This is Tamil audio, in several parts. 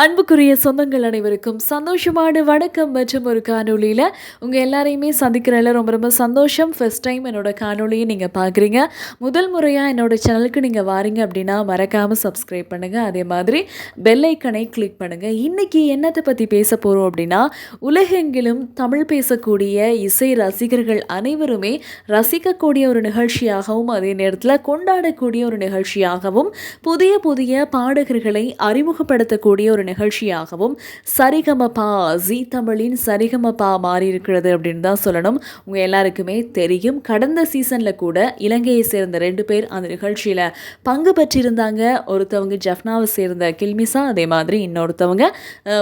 அன்புக்குரிய சொந்தங்கள் அனைவருக்கும் சந்தோஷமான வணக்கம் மற்றும் ஒரு காணொளியில் உங்கள் எல்லாரையுமே சந்திக்கிறதில் ரொம்ப ரொம்ப சந்தோஷம். ஃபர்ஸ்ட் டைம் என்னோட காணொலியை நீங்கள் பார்க்குறீங்க முதல் முறையாக என்னோட சேனலுக்கு நீங்கள் வாரீங்க அப்படின்னா மறக்காமல் சப்ஸ்கிரைப் பண்ணுங்கள் அதே மாதிரி பெல் ஐக்கனை கிளிக் பண்ணுங்கள் இன்றைக்கி என்னத்தை பற்றி பேச போகிறோம் அப்படின்னா உலகெங்கிலும் தமிழ் பேசக்கூடிய இசை ரசிகர்கள் அனைவருமே ரசிக்கக்கூடிய ஒரு நிகழ்ச்சியாகவும் அதே நேரத்தில் கொண்டாடக்கூடிய ஒரு நிகழ்ச்சியாகவும் புதிய புதிய பாடகர்களை அறிமுகப்படுத்தக்கூடிய ஒரு நிகழ்ச்சியாகவும் சரிகமபா ஜி தமிழின் சரிகமபா மாறி இருக்கிறது அப்படின்னு தான் சொல்லணும். உங்கள் எல்லாருக்குமே தெரியும். கடந்த சீசனில் கூட இலங்கையை சேர்ந்த ரெண்டு பேர் அந்த நிகழ்ச்சியில் பங்கு பெற்றிருந்தாங்க. ஒருத்தவங்க ஜஃப்னாவை சேர்ந்த கில்மிசா அதே மாதிரி இன்னொருத்தவங்க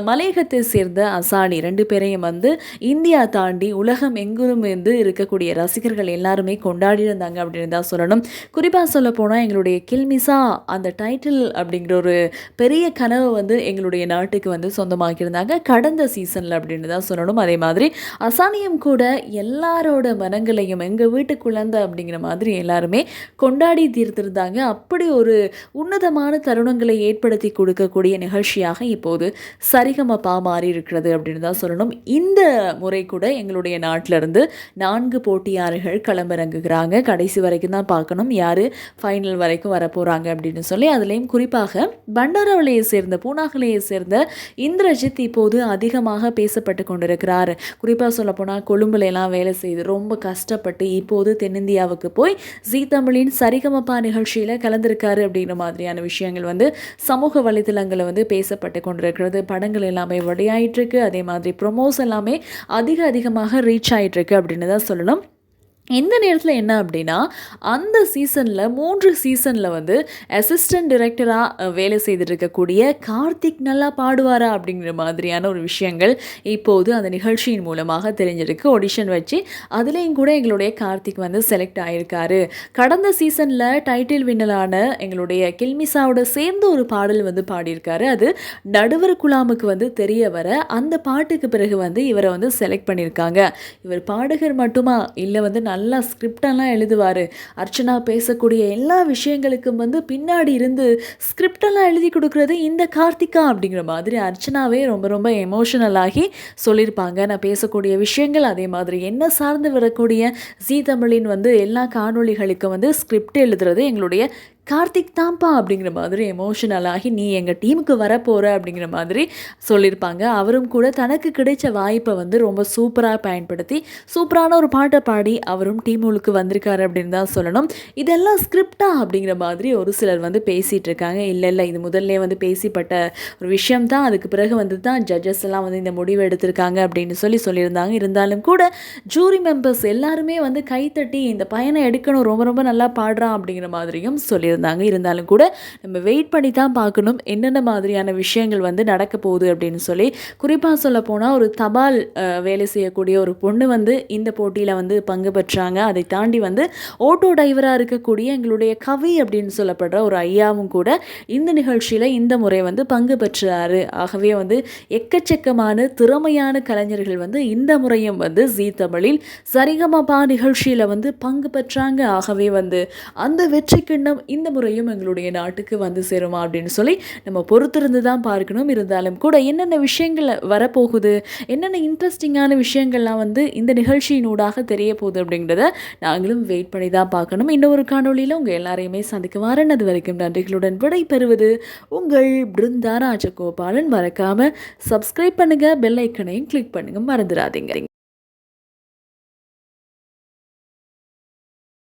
மலையகத்தை சேர்ந்த அசானி ரெண்டு பேரையும் வந்து இந்தியா தாண்டி உலகம் எங்கிலும் இருந்து இருக்கக்கூடிய ரசிகர்கள் எல்லாருமே கொண்டாடி இருந்தாங்க அப்படின்னு தான் சொல்லணும். குறிப்பாக சொல்ல போனால் எங்களுடைய கில்மிசா அந்த டைட்டில் அப்படிங்கிற ஒரு பெரிய கனவு வந்து எங்களுடைய நாட்டுக்கு வந்து சொந்தமாக்கியிருந்தாங்க. கடந்த சீசனில் அப்படின்னு தான் சொல்லணும். அதே மாதிரி அசானியம் கூட எல்லாரோட மனங்களையும் எங்கள் வீட்டு குழந்தை அப்படிங்கிற மாதிரி எல்லாருமே கொண்டாடி தீர்த்திருந்தாங்க. அப்படி ஒரு உன்னதமான தருணங்களை ஏற்படுத்தி கொடுக்கக்கூடிய நிகழ்ச்சியாக இப்போது சரிகமப்பா மாறி இருக்கிறது அப்படின்னு தான் சொல்லணும். இந்த முறை கூட எங்களுடைய நாட்டிலிருந்து நான்கு போட்டியாளர்கள் களமிறங்குகிறாங்க. கடைசி வரைக்கும் தான் பார்க்கணும். யார் ஃபைனல் வரைக்கும் வரப்போகிறாங்க அப்படின்னு சொல்லி அதுலேயும் குறிப்பாக பண்டாரவளையை சேர்ந்த பூனாகலையை சேர்ந்த இந்திரஜித் இப்போது அதிகமாக பேசப்பட்டு கொண்டிருக்கிறார். குறிப்பாக சொல்லப்போனால் கொழும்புல எல்லாம் வேலை செய்து ரொம்ப கஷ்டப்பட்டு இப்போது தென்னிந்தியாவுக்கு போய் ஜீ தமிழின் சரிகமப்பா நிகழ்ச்சியில் கலந்திருக்காரு அப்படிங்கிற மாதிரியான விஷயங்கள் வந்து சமூக வலைத்தளங்களில் வந்து பேசப்பட்டு கொண்டிருக்கிறது. படங்கள் எல்லாமே வெளியாயிட்டு இருக்கு. அதே மாதிரி ப்ரொமோஸ் எல்லாமே அதிக அதிகமாக ரீச் ஆயிட்டு இருக்கு அப்படின்னு தான் சொல்லணும். இந்த நேரத்தில் என்ன அப்படின்னா அந்த சீசனில் மூன்று சீசனில் வந்து அசிஸ்டன்ட் டிரெக்டராக வேலை செய்துட்டு இருக்கக்கூடிய கார்த்திக் நல்லா பாடுவாரா அப்படிங்கிற மாதிரியான ஒரு விஷயங்கள் இப்போது அந்த நிகழ்ச்சியின் மூலமாக தெரிஞ்சிருக்கு. ஆடிஷன் வச்சு அதுலேயும் கூட எங்களுடைய கார்த்திக் வந்து செலக்ட் ஆகியிருக்காரு கடந்த சீசனில் டைட்டில் வின்னலான எங்களுடைய கில்மிசாவோட சேர்ந்து ஒரு பாடல் வந்து பாடியிருக்காரு. அது நடுவர் குலாமுக்கு வந்து தெரிய வர அந்த பாட்டுக்கு பிறகு வந்து இவரை வந்து செலக்ட் பண்ணியிருக்காங்க. இவர் பாடகர் மட்டுமா? இல்லை வந்து ஸ்கிரிப்டெல்லாம் எழுதுவார். அர்ச்சனா பேசக்கூடிய எல்லா விஷயங்களுக்கும் வந்து பின்னாடி இருந்து ஸ்கிரிப்டெல்லாம் எழுதி கொடுக்குறது இந்த கார்த்திகா அப்படிங்கிற மாதிரி அர்ச்சனாவே ரொம்ப ரொம்ப எமோஷனல் ஆகி சொல்லியிருப்பாங்க. நான் பேசக்கூடிய விஷயங்கள் அதே மாதிரி. என்ன சார்ந்து வரக்கூடிய ஜீ தமிழின் வந்து எல்லா காணொளிகளுக்கும் வந்து ஸ்கிரிப்ட் எழுதுறது எங்களுடைய கார்த்திக் தான்ப்பா அப்படிங்கிற மாதிரி எமோஷனல் ஆகி நீ எங்கள் டீமுக்கு வரப்போகிற அப்படிங்கிற மாதிரி சொல்லியிருப்பாங்க. அவரும் கூட தனக்கு கிடைச்ச வாய்ப்பை வந்து ரொம்ப சூப்பராக பயன்படுத்தி சூப்பரான ஒரு பாட்டை பாடி அவரும் டீம் டீமுக்கு வந்திருக்காரு அப்படின்னு தான் சொல்லணும். இதெல்லாம் ஸ்கிரிப்டா அப்படிங்கிற மாதிரி ஒரு சிலர் வந்து பேசிகிட்டு இருக்காங்க. இல்லை இல்லை இது முதல்ல வந்து பேசிப்பட்ட ஒரு விஷயம் தான். அதுக்கு பிறகு வந்து தான் ஜட்ஜஸ் எல்லாம் வந்து இந்த முடிவு எடுத்திருக்காங்க அப்படின்னு சொல்லி சொல்லியிருந்தாங்க. இருந்தாலும் கூட ஜூரி மெம்பர்ஸ் எல்லாருமே வந்து கைத்தட்டி இந்த பையனை எடுக்கணும் ரொம்ப ரொம்ப நல்லா பாடுறான் அப்படிங்கிற மாதிரியும் சொல்லியிருந்தாங்க. இருந்தாலும் கூட நம்ம வெயிட் பண்ணி தான் பார்க்கணும். என்னென்ன மாதிரியான விஷயங்கள் வந்து நடக்க போகுது அப்படின்னு சொல்லி குறிப்பாக சொல்ல போனால் ஒரு தபால் வேலை செய்யக்கூடிய ஒரு பொண்ணு வந்து இந்த போட்டியில் வந்து பங்கு பெற்றாங்க. அதை தாண்டி வந்து ஓட்டோ டிரைவராக இருக்கக்கூடிய எங்களுடைய கவி அப்படின்னு சொல்லப்படுற ஒரு ஐயாவும் கூட இந்த நிகழ்ச்சியில் இந்த முறை வந்து பங்கு பெற்றாரு. ஆகவே வந்து எக்கச்சக்கமான திறமையான கலைஞர்கள் வந்து இந்த முறையும் வந்து ஜீ தமிழில் சரிகமபா நிகழ்ச்சியில் வந்து பங்கு பெற்றாங்க. ஆகவே வந்து அந்த வெற்றி கிண்ணம் இந்த முறையும் எங்களுடைய நாட்டுக்கு வந்து சேருமா அப்படின்னு சொல்லி நம்ம பொறுத்திருந்து தான் பார்க்கணும். இருந்தாலும் கூட என்னென்ன விஷயங்கள் வரப்போகுது என்னென்ன இன்ட்ரெஸ்டிங்கான விஷயங்கள்லாம் வந்து இந்த நிகழ்ச்சியினூடாக தெரிய போகுது அப்படிங்கிறத நாங்களும் வெயிட் பண்ணி தான் பார்க்கணும் இன்னொரு காணொளியில் உங்கள் எல்லாரையுமே சந்திக்க வரேன் அது வரைக்கும் நன்றிகளுடன் விடை பெறுவது உங்கள் பிருந்தா ராஜகோபாலன். மறக்காமல் சப்ஸ்கிரைப் பண்ணுங்கள் பெல் ஐக்கனையும் கிளிக் பண்ணுங்கள் மறந்துடாதீங்க.